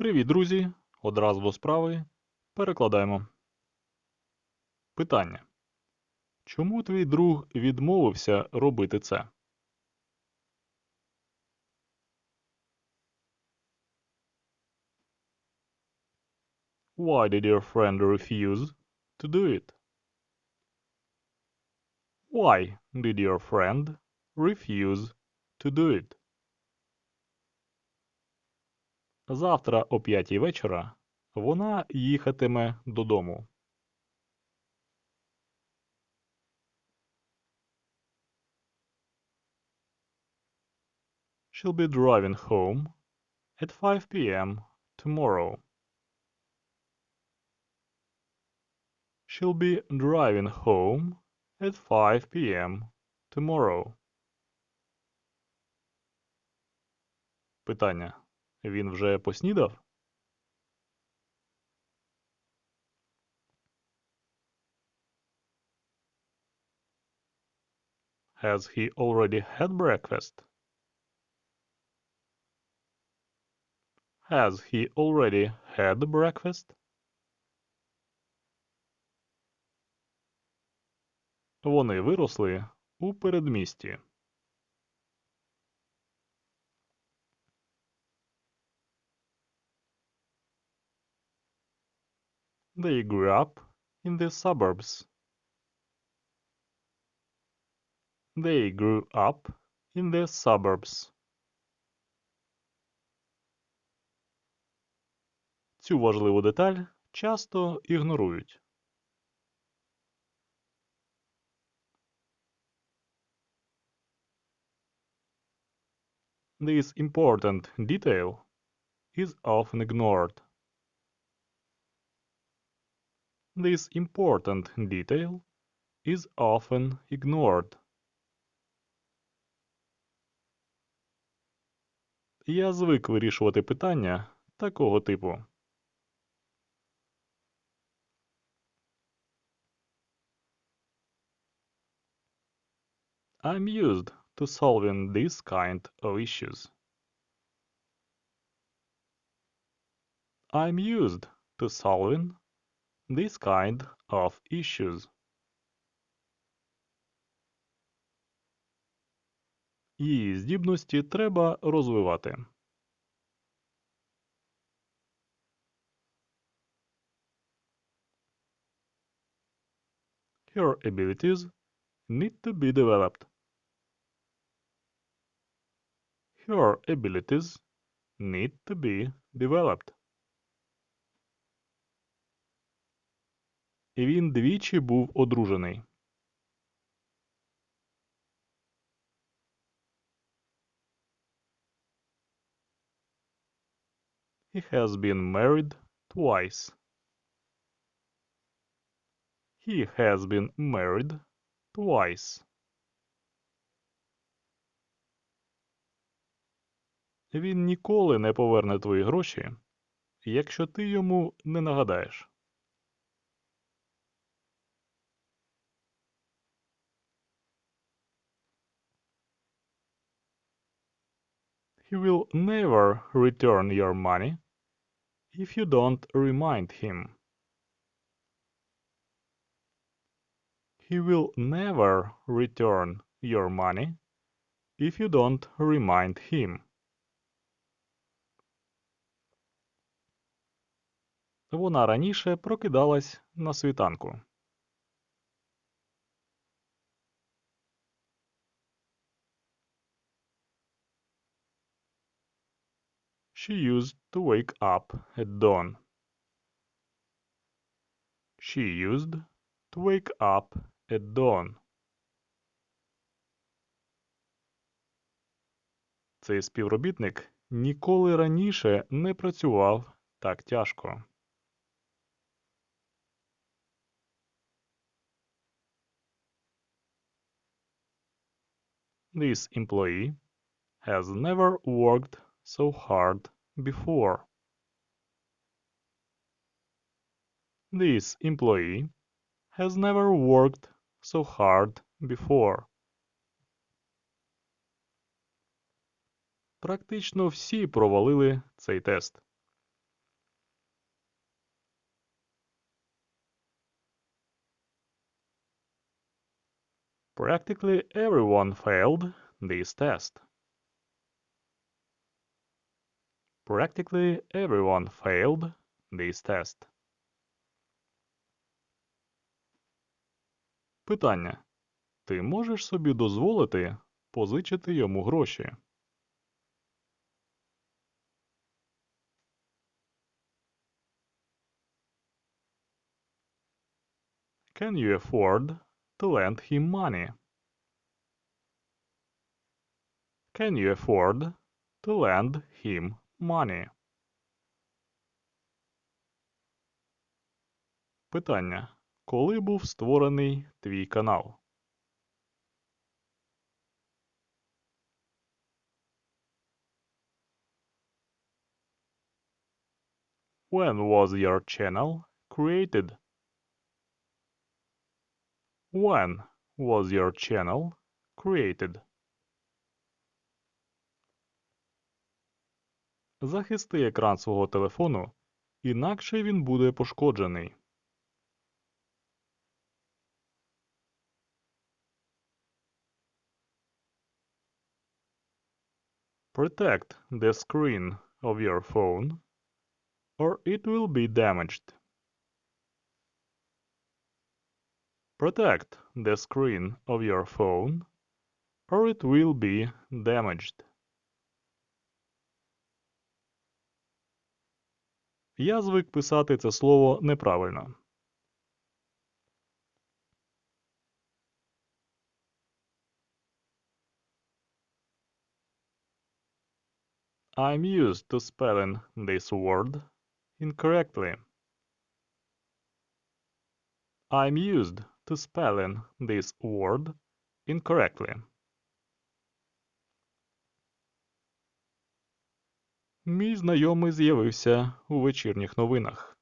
Привіт, друзі! Одразу до справи. Перекладаємо. Питання. Чому твій друг відмовився робити це? Why did your friend refuse to do it? Why did your friend refuse to do it? Завтра о п'ятій вечора вона їхатиме додому. She'll be driving home at 5 p.m. tomorrow. She'll be driving home at 5 p.m. tomorrow. Питання. Він вже поснідав? Has he already had breakfast? Has he already had breakfast? Вони виросли у передмісті. They grew up in the suburbs. They grew up in the suburbs. Цю важливу деталь часто ігнорують. This important detail is often ignored. This important detail is often ignored. Я звик вирішувати питання такого типу. I'm used to solving this kind of issues. I'm used to solving this kind of issues. Її здібності треба розвивати. Her abilities need to be developed. Her abilities need to be developed. Він двічі був одружений. He has been married twice. He has been married twice. Він ніколи не поверне твої гроші, якщо ти йому не нагадаєш. He will never return your money if you don't remind him. He will never return your money if you don't remind him. Вона раніше прокидалась на світанку. She used to wake up at dawn. She used to wake up at dawn. Цей співробітник ніколи раніше не працював так тяжко. This employee has never worked so hard before. This employee has never worked so hard before. Практично всі провалили цей тест. Practically everyone failed this test. Practically everyone failed this test. Питання. Ти можеш собі дозволити позичити йому гроші? Can you afford to lend him money? Can you afford to lend him? Питання. Коли був створений твій канал? When was your channel created? When was your channel created? Захисти екран свого телефону, інакше він буде пошкоджений. Protect the screen of your phone or it will be damaged. Protect the screen of your phone or it will be damaged. Я звик писати це слово неправильно. I'm used to spelling this word incorrectly. I'm used to spelling this word incorrectly. Мій знайомий з'явився у вечірніх новинах.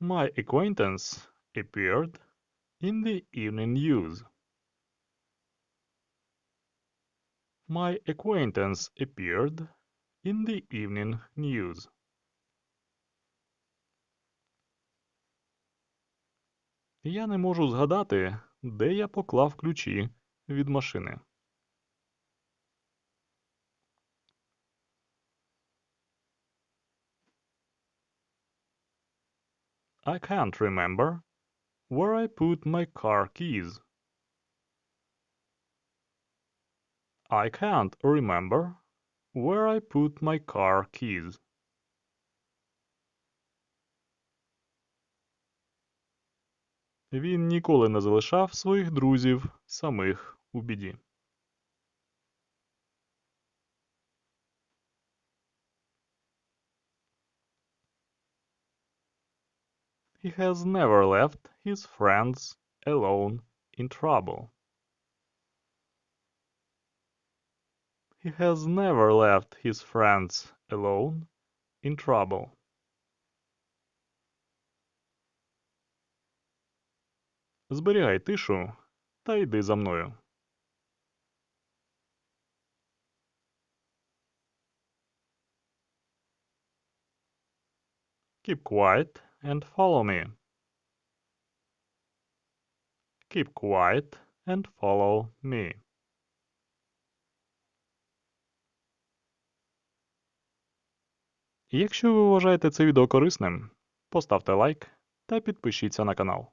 My acquaintance appeared in the evening news. My acquaintance appeared in the evening news. Я не можу згадати, де я поклав ключі від машини. I can't remember where I put my car keys. I can't remember where I put my car keys. Він ніколи не залишав своїх друзів самих у біді. He has never left his friends alone in trouble. He has never left his friends alone in trouble. Зберігай тишу та йди за мною. Keep quiet and follow me. Keep quiet and follow me. Якщо ви вважаєте це відео корисним, поставте лайк та підпишіться на канал.